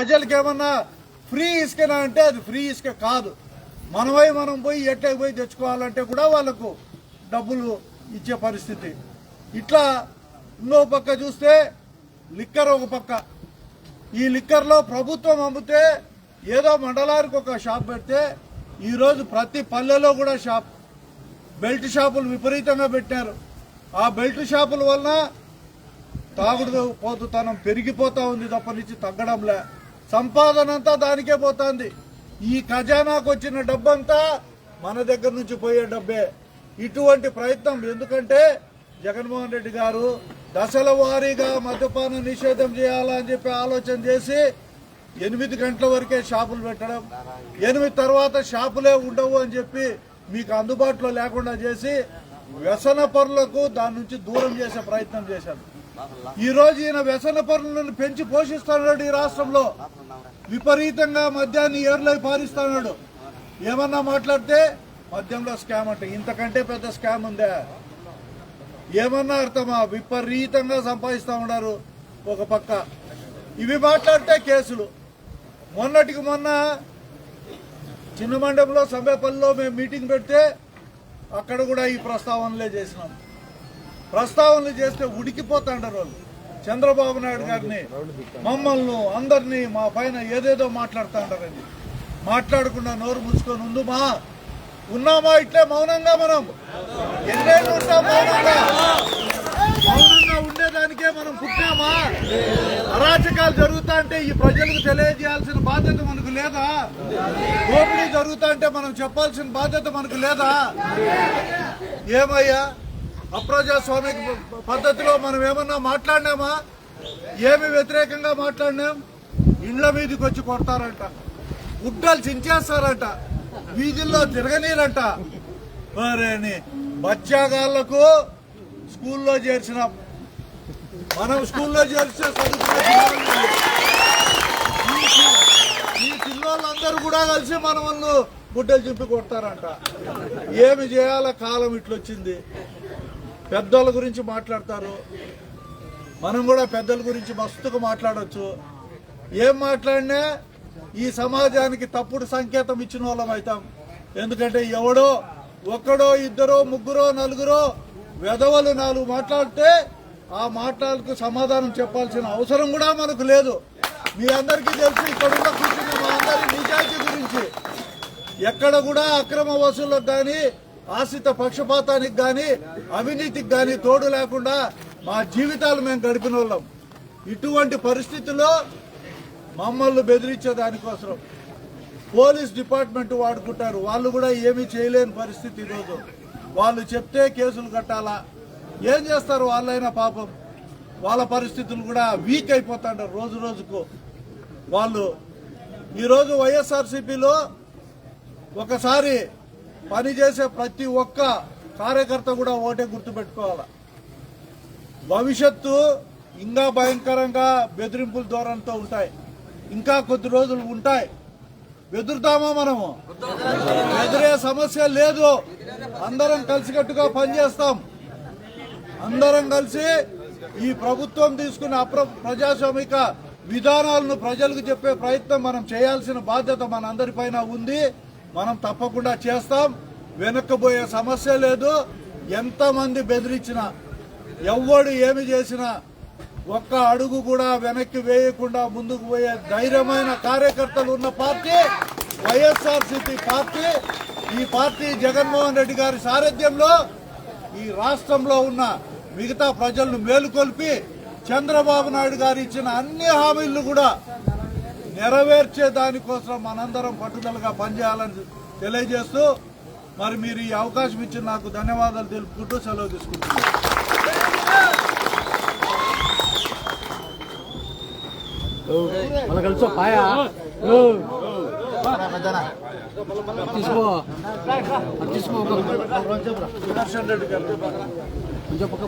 ప్రజలకు ఏమన్నా ఫ్రీ ఇసుకనా అంటే అది ఫ్రీ ఇసుక కాదు. మనమై మనం పోయి ఎట్లకి పోయి తెచ్చుకోవాలంటే కూడా వాళ్ళకు డబ్బులు ఇచ్చే పరిస్థితి. ఇట్లా ఇంకో పక్క చూస్తే లిక్కర్ ఒక పక్క. ఈ లిక్కర్లో ప్రభుత్వం అమ్మితే ఏదో మండలానికి ఒక షాప్ పెడితే ఈరోజు ప్రతి పల్లెలో కూడా షాప్. బెల్ట్ షాపులు విపరీతంగా పెట్టారు. ఆ బెల్ట్ షాపుల వలన తాగుడు పోతుతనం పెరిగిపోతా ఉంది తప్ప నుంచి తగ్గడంలే. సంపాదన అంతా దానికే పోతుంది. ఈ ఖజానాకు వచ్చిన డబ్బంతా మన దగ్గర నుంచి పోయే డబ్బే. ఇటువంటి ప్రయత్నం ఎందుకంటే జగన్మోహన్ రెడ్డి గారు దశల వారీగా మద్యపాన నిషేధం చేయాలని చెప్పి ఆలోచన చేసి ఎనిమిది గంటల వరకే షాపులు పెట్టడం ఎనిమిది తర్వాత షాపులే ఉండవు అని చెప్పి మీకు అందుబాటులో లేకుండా చేసి వ్యసన పరులకు దాని నుంచి దూరం చేసే ప్రయత్నం చేశారు. ఈ రోజు ఈయన వ్యసన పనులను పెంచి పోషిస్తున్నాడు ఈ రాష్ట్రంలో. విపరీతంగా మద్యాన్ని ఏర్లై పారిస్తున్నాడు. ఏమన్నా మాట్లాడితే మద్యంలో స్కామ్ అంటే ఇంతకంటే పెద్ద స్కామ్ ఉందా? ఏమన్నా అర్థమా? విపరీతంగా సంపాదిస్తా ఉన్నారు ఒక పక్క. ఇవి మాట్లాడితే కేసులు. మొన్నటికి మొన్న చిన్న మండపంలో సభ్యపల్లిలో మేము మీటింగ్ పెడితే అక్కడ కూడా ఈ ప్రస్తావనలే చేసినాం. ప్రస్తావనలు చేస్తే ఉడికిపోతాంటారు వాళ్ళు. చంద్రబాబు నాయుడు గారిని మమ్మల్ని అందరినీ మా పైన ఏదేదో మాట్లాడుతుంటారని మాట్లాడకుండా నోరు ముంచుకొని ఉందు మా ఉన్నామా ఇట్లే మౌనంగా మనం? ఎన్నేళ్ళు ఉంటాం మౌనంగా? మౌనంగా ఉండేదానికే మనం పుట్టామా? అరాచకాలు జరుగుతా అంటే ఈ ప్రజలకు తెలియజేయాల్సిన బాధ్యత మనకు లేదా? దోపిడీ జరుగుతా అంటే మనం చెప్పాల్సిన బాధ్యత మనకు లేదా? ఏమయ్యా? అప్రజాస్వామిక పద్ధతిలో మనం ఏమన్నా మాట్లాడినామా? ఏమి వ్యతిరేకంగా మాట్లాడినాం? ఇండ్ల మీదకి వచ్చి కొడతారంట. గుడ్డలు చించేస్తారంట. వీధుల్లో తిరగనీరంట. మరేని మత్స్యాగాళ్ళకు స్కూల్లో చేర్చినాం మనం స్కూల్లో చేర్చే ఈ పిల్లలందరూ కూడా కలిసి మన వాళ్ళు గుడ్డలు చింపి కొడతారంట. ఏమి చేయాల? కాలం ఇట్లొచ్చింది. పెద్దల గురించి మాట్లాడతారు. మనం కూడా పెద్దల గురించి మస్తుగా మాట్లాడచ్చు. ఏం మాట్లాడినా ఈ సమాజానికి తప్పుడు సంకేతం ఇచ్చిన వాళ్ళం అవుతాం. ఎందుకంటే ఎవడో ఒక్కడో ఇద్దరో ముగ్గురో నలుగురో వెధవలు నాలుగు మాట్లాడితే ఆ మాటలకు సమాధానం చెప్పాల్సిన అవసరం కూడా మనకు లేదు. మీ అందరికీ తెలుసు ఇక్కడ ఉన్న కూర్చున్న మా అందరి నిజాయితీ గురించి. ఎక్కడ కూడా అక్రమ వసూళ్ళకు కానీ ఆశ్రిత పక్షపాతానికి కానీ అవినీతికి కానీ తోడు లేకుండా మా జీవితాలు మేము గడిపిన వాళ్ళం. ఇటువంటి పరిస్థితుల్లో మమ్మల్ని బెదిరించే దానికోసం పోలీస్ డిపార్ట్మెంట్ వాడుకుంటారు. వాళ్ళు కూడా ఏమీ చేయలేని పరిస్థితి ఈరోజు. వాళ్ళు చెప్తే కేసులు కట్టాలా? ఏం చేస్తారు వాళ్ళైనా పాపం? వాళ్ళ పరిస్థితులు కూడా వీక్ అయిపోతుంటారు రోజు రోజుకు. వాళ్ళు ఈరోజు వైఎస్ఆర్సీపీలో ఒకసారి పనిచేసే ప్రతి ఒక్క కార్యకర్త కూడా ఓటే గుర్తుపెట్టుకోవాలి. భవిష్యత్తు ఇంకా భయంకరంగా బెదిరింపుల ధోరణితో ఉంటాయి. ఇంకా కొద్ది రోజులు ఉంటాయి. బెదురుతామా మనము? బెదిరే సమస్య లేదు. అందరం కలిసికట్టుగా పనిచేస్తాం. అందరం కలిసి ఈ ప్రభుత్వం తీసుకున్న అప్ర ప్రజాస్వామిక విధానాలను ప్రజలకు చెప్పే ప్రయత్నం మనం చేయాల్సిన బాధ్యత మనందరిపైన ఉంది. మనం తప్పకుండా చేస్తాం. వెనక్కిపోయే సమస్య లేదు. ఎంతమంది బెదిరించినా ఎవ్వడు ఏమి చేసినా ఒక్క అడుగు కూడా వెనక్కి వేయకుండా ముందుకు పోయే ధైర్యమైన కార్యకర్తలు ఉన్న పార్టీ వైఎస్ఆర్సీపీ పార్టీ ఈ పార్టీ జగన్మోహన్ రెడ్డి గారి సారథ్యంలో ఈ రాష్ట్రంలో ఉన్న మిగతా ప్రజలను మేలుకొల్పి చంద్రబాబు నాయుడు గారు ఇచ్చిన అన్ని హామీలను కూడా నెరవేర్చే దానికోసం మనందరం పట్టుదలగా పనిచేయాలని తెలియజేస్తూ మరి మీరు ఈ అవకాశం ఇచ్చిన నాకు ధన్యవాదాలు తెలుపుకుంటూ సెలవు తీసుకుంటున్నాను. తీసుకో తీసుకో కొంచెం పక్క